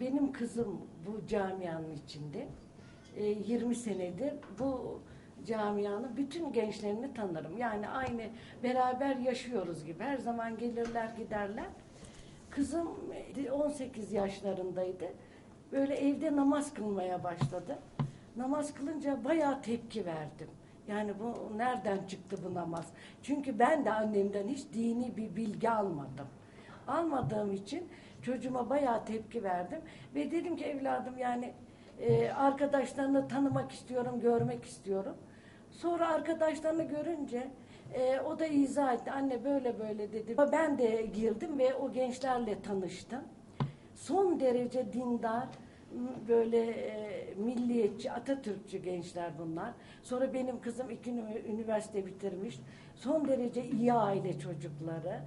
Benim kızım bu camianın içinde. E, 20 senedir bu camianın bütün gençlerini tanırım. Yani aynı beraber yaşıyoruz gibi. Her zaman gelirler giderler. Kızım e, 18 yaşlarındaydı. Böyle evde namaz kılmaya başladı. Namaz kılınca bayağı tepki verdim. Yani bu nereden çıktı bu namaz? Çünkü ben de annemden hiç dini bir bilgi almadım. Almadığım için çocuğuma bayağı tepki verdim ve dedim ki evladım yani e, arkadaşlarını tanımak istiyorum, görmek istiyorum. Sonra arkadaşlarını görünce e, o da izah etti. Anne böyle böyle dedi. Ben de girdim ve o gençlerle tanıştım. Son derece dindar, böyle e, milliyetçi, Atatürkçü gençler bunlar. Sonra benim kızım iki üniversite bitirmiş. Son derece iyi aile çocukları.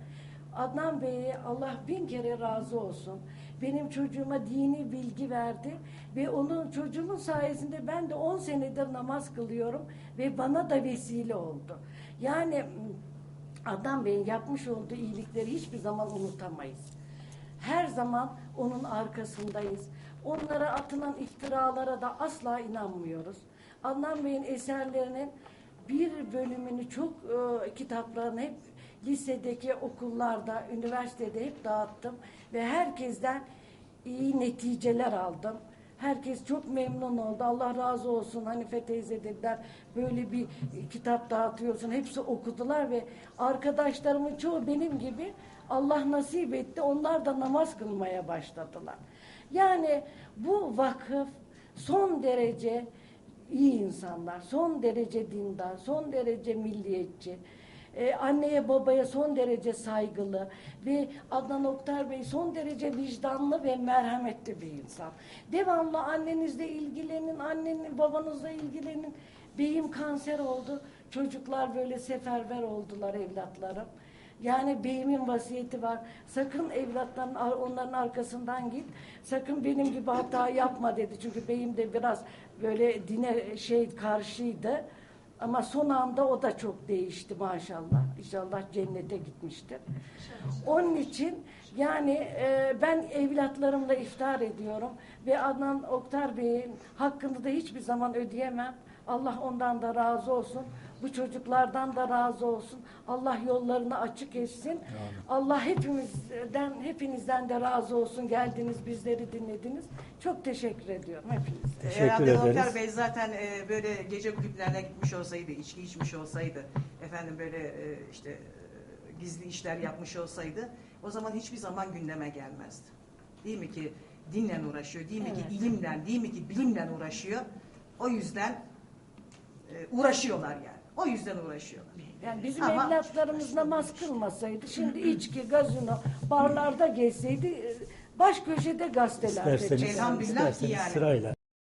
Adnan Bey'e Allah bin kere razı olsun. Benim çocuğuma dini bilgi verdi ve onun çocuğumun sayesinde ben de 10 senedir namaz kılıyorum ve bana da vesile oldu. Yani Adnan Bey'in yapmış olduğu iyilikleri hiçbir zaman unutamayız. Her zaman onun arkasındayız. Onlara atılan iftiralara da asla inanmıyoruz. Adnan Bey'in eserlerinin bir bölümünü çok e, kitaplarını hep lisedeki okullarda, üniversitede hep dağıttım ve herkesten iyi neticeler aldım. Herkes çok memnun oldu. Allah razı olsun Hanife teyze dediler. Böyle bir kitap dağıtıyorsun. Hepsi okudular ve arkadaşlarımın çoğu benim gibi Allah nasip etti. Onlar da namaz kılmaya başladılar. Yani bu vakıf son derece iyi insanlar, son derece dindar, son derece milliyetçi. Ee, anneye babaya son derece saygılı ve Adnan Oktar Bey son derece vicdanlı ve merhametli bir insan. Devamlı annenizle ilgilenin, annenin babanızla ilgilenin. Beyim kanser oldu. Çocuklar böyle seferber oldular evlatlarım. Yani beyimin vasiyeti var. Sakın evlatların ar- onların arkasından git. Sakın benim gibi hata yapma dedi. Çünkü beyim de biraz böyle dine şey karşıydı. Ama son anda o da çok değişti maşallah. İnşallah cennete gitmiştir. Onun için yani e, ben evlatlarımla iftar ediyorum ve Adnan Oktar Bey'in hakkını da hiçbir zaman ödeyemem. Allah ondan da razı olsun. Bu çocuklardan da razı olsun. Allah yollarını açık etsin. Allah hepimizden hepinizden de razı olsun. Geldiniz, bizleri dinlediniz. Çok teşekkür ediyorum hepinize. Teşekkür Herhalde ederiz. Doktor Bey zaten e, böyle gece kulüplerine gitmiş olsaydı, içki içmiş olsaydı, efendim böyle e, işte e, gizli işler yapmış olsaydı o zaman hiçbir zaman gündeme gelmezdi. Değil mi ki dinle uğraşıyor, değil mi ki Evet. ilimle, değil mi ki bilimle uğraşıyor. O yüzden e, uğraşıyorlar yani. O yüzden uğraşıyorlar. Yani bizim Ama- evlatlarımız namaz kılmasaydı, şimdi içki, gazino, barlarda gezseydi, e, baş köşede gazetelerde İsterseniz, Elhamdülillah ki isterseniz yani. sırayla.